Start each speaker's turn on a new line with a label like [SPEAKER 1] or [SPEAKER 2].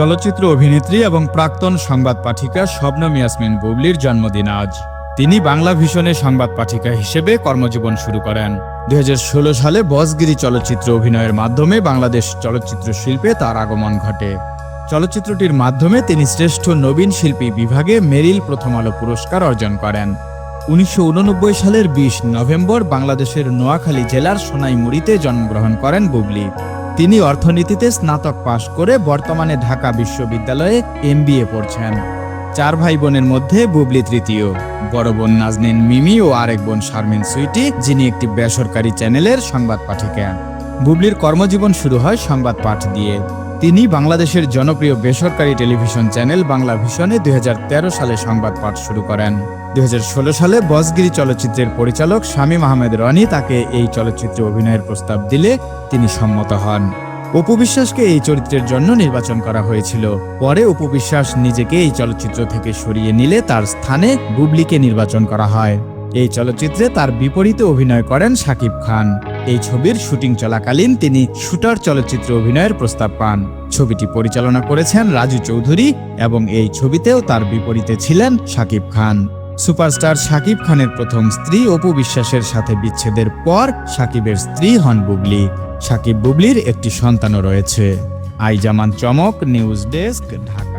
[SPEAKER 1] চলচ্চিত্র অভিনেত্রী এবং প্রাক্তন সংবাদ পাঠিকা শবনম ইয়াসমিন বুবলির জন্মদিন আজ। তিনি বাংলা ভিশনে সংবাদ পাঠিকা হিসেবে কর্মজীবন শুরু করেন। দু হাজার ষোলো সালে বসগিরি চলচ্চিত্র অভিনয়ের মাধ্যমে বাংলাদেশ চলচ্চিত্র শিল্পে তার আগমন ঘটে। চলচ্চিত্রটির মাধ্যমে তিনি শ্রেষ্ঠ নবীন শিল্পী বিভাগে মেরিল প্রথম আলো পুরস্কার অর্জন করেন। উনিশশো উননব্বই সালের বিশ নভেম্বর বাংলাদেশের নোয়াখালী জেলার সোনাইমুড়িতে জন্মগ্রহণ করেন বুবলি। তিনি অর্থনীতিতে স্নাতক পাশ করে বর্তমানে ঢাকা বিশ্ববিদ্যালয়ে এমবিএ পড়ছেন। চার ভাই বোনের মধ্যে বুবলি তৃতীয়, বড় বোন নাজনিন মিমি ও আরেক বোন শারমিন সুইটি, যিনি একটি বেসরকারি চ্যানেলের সংবাদ পাঠিকা বুবলির কর্মজীবন শুরু হয় সংবাদ পাঠ দিয়ে। তিনি বাংলাদেশের জনপ্রিয় বেসরকারি টেলিভিশন চ্যানেল বাংলা ভিশনে দু হাজার তেরো সালে সংবাদ পাঠ শুরু করেন। দু হাজার ষোলো সালে বসগিরি চলচ্চিত্রের পরিচালক শামীম আহমেদ রনি তাকে এই চলচ্চিত্রে অভিনয়ের প্রস্তাব দিলে তিনি সম্মত হন। অপু বিশ্বাসকে এই চরিত্রের জন্য নির্বাচন করা হয়েছিল। পরে অপু বিশ্বাস নিজেকে এই চলচ্চিত্র থেকে সরিয়ে নিলে তার স্থানে বুবলিকে নির্বাচন করা হয়। এই চলচ্চিত্রে তার বিপরীতে অভিনয় করেন শাকিব খান। এই ছবির শুটিং চলাকালীন তিনি শুটার চলচ্চিত্র অভিনয়ের প্রস্তাব পান। ছবিটি পরিচালনা করেছেন রাজু চৌধুরী এবং এই ছবিতেও তার বিপরীতে ছিলেন শাকিব খান। সুপারস্টার শাকিব খানের প্রথম স্ত্রী অপু বিশ্বাসের সাথে বিচ্ছেদের পর শাকিবের স্ত্রী হন বুবলি। শাকিব বুবলির একটি সন্তানও রয়েছে। আইজামান চমক, নিউজ ডেস্ক, ঢাকা।